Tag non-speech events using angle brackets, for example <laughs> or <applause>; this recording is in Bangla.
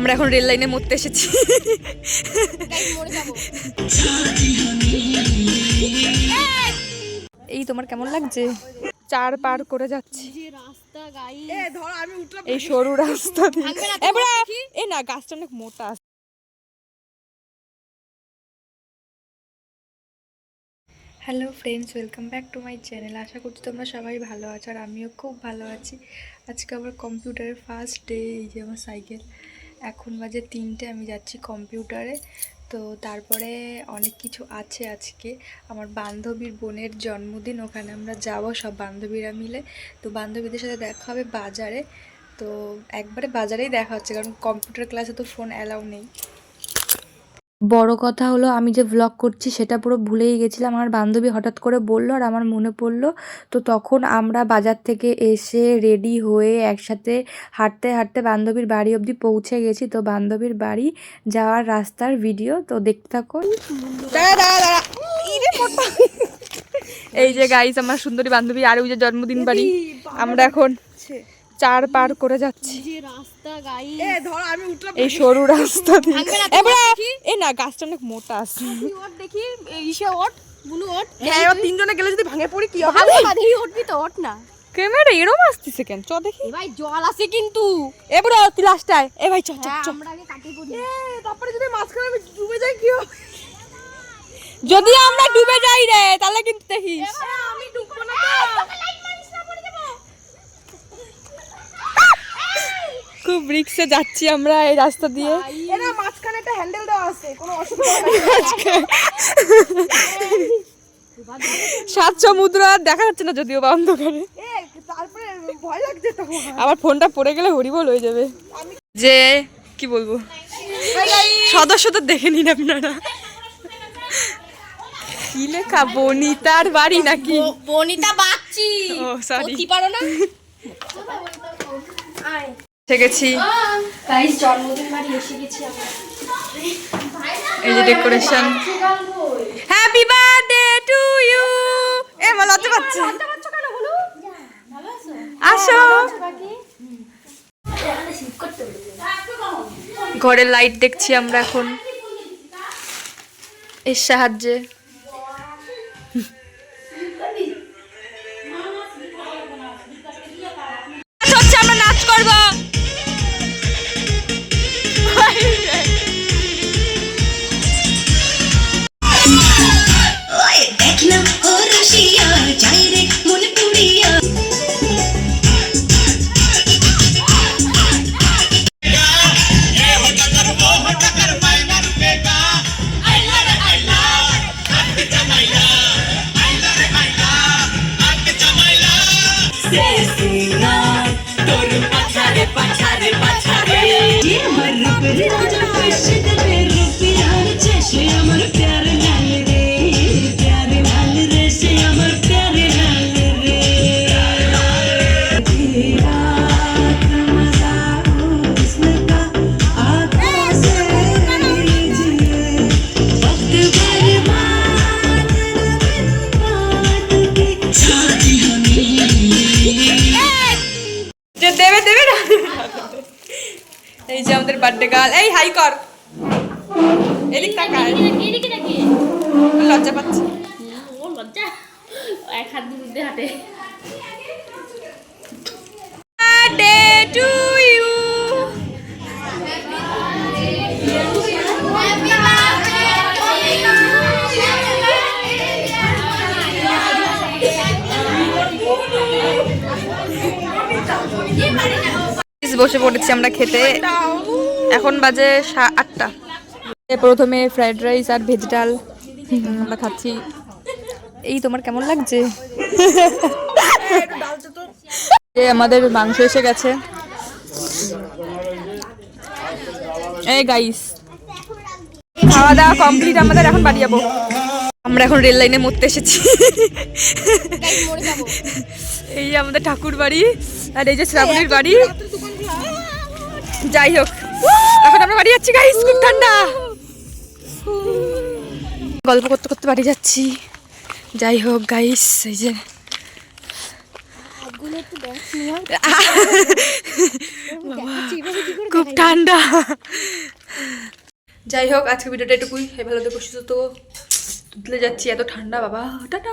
আমরা এখন রেল লাইনে মরতে এসেছি। এই তোমার কেমন লাগছে? চার পার করে যাচ্ছি। এই সরু রাস্তা এ না গাছটা অনেক মোটা আছে। Hello friends welcome back to my channel আশা করছি তোমরা সবাই ভালো আছো আর আমিও খুব ভালো আছি। আজকে আমার কম্পিউটারের ফার্স্ট ডে এই যে আমার সাইকেল এখন বাজে তিনটে, আমি যাচ্ছি কম্পিউটারে। তো তারপরে অনেক কিছু আছে আজকে। আমার বান্ধবীর বোনের জন্মদিন, ওখানে আমরা যাব সব বান্ধবীরা মিলে। তো বান্ধবীদের সাথে দেখা হবে বাজারে। তো একবারে বাজারেই দেখা হচ্ছে, কারণ কম্পিউটার ক্লাসে তো ফোন অ্যালাউ নেই। বড় কথা হলো আমি যে ভ্লগ করছি সেটা পুরো ভুলেই গেছিলাম। আমার বান্ধবী হঠাৎ করে বলল আর আমার মনে পড়ল। তো তখন আমরা বাজার থেকে এসে রেডি হয়ে একসাথে হাঁটতে হাঁটতে বান্ধবীর বাড়ি অবধি পৌঁছে গেছি। তো বান্ধবীর বাড়ি যাওয়ার রাস্তার ভিডিও তো দেখতে থাকো। এই যে গাইস আমার সুন্দরী বান্ধবী আর ওই যে জন্মদিন বাড়ি। আমরা এখন চার পার করে যাচ্ছি। রাস্তা গাই এই সরু রাস্তা দিয়ে? এ না গাছটা অনেক মোটা আছে। দেখি ইসে ওট বুলু ওট হ্যাঁ তিনজনে গেলে যদি ভাঙে পড়ি কি হবে? উঠবি তো ওট না। ক্যামেরা এরম আসতেছে কেন? চ দেখি। ভাই জল আছে কিন্তু। এবার তুই লাস্টায় এ ভাই চ চ হ্যাঁ চ। আমরা আগে কাটি পড়ি। তারপরে যদি মাঝখানে আমি ডুবে যাই কি হবে? যদি আমরা ডুবে যাই রে তাহলে কিন্তু দেখিস। আমি ডুববো না পড়ে যাব খুব রিক্সে যাচ্ছি আমরা এই রাস্তা দিয়ে। এরা মাঝখানে একটা হ্যান্ডেল দেওয়া আছে কোনো অসুবিধা <laughs> নেই সাত সমুদ্র আর দেখা যাচ্ছে না যদিও বা অন্ধকারে। এ তারপরে ভয় লাগছে তো। আবার ফোনটা পড়ে গেলে হরিবল হয়ে যাবে। যে কি বলব? সদস্যদের দেখে নিন আপনারা। কি লেখা বনিতার বাড়ি নাকি? বনিতা বাচ্চি ও সরি কি পারো না? <laughs> এসে গেছি এই যে decoration happy birthday to you এ মা লজ্জা পাচ্ছে। আসো। ঘরের লাইট দেখছি আমরা এখন। এর সাহায্যে। হচ্ছে, আমরা নাচ করব। এই যে আমাদের বার্থডে গার্ল এই হাই কর। এদিক তাকায়। লজ্জা পাচ্ছে। লজ্জা। এক হাত টু ইউ বসে পড়েছি আমরা খেতে। এখন বাজে আটটা। প্রথমে ফ্রাইড রাইস আর ভেজ ডাল আমরা খাচ্ছি। এই তোমার কেমন লাগছে? আমাদের মাংস এসে গেছে। এই গাইস খাওয়া দাওয়া কমপ্লিট আমাদের এখন বাড়ি যাব। আমরা এখন রেল লাইনে মরতে এসেছি। এই আমাদের ঠাকুর বাড়ি আর এই যে শ্রাবণীর বাড়ি। যাই হোক। এখন আমরা বাড়ি যাচ্ছি গাইস খুব ঠান্ডা। গল্প করতে করতে বাড়ি যাচ্ছি। যাই হোক গাইস এই যে। একটু খুব ঠান্ডা। যাই হোক আজকে ভিডিওটা এটুকুই। এই ভালো দেখো সুস্থ তুলতে যাচ্ছি এত ঠান্ডা বাবা। টাটা।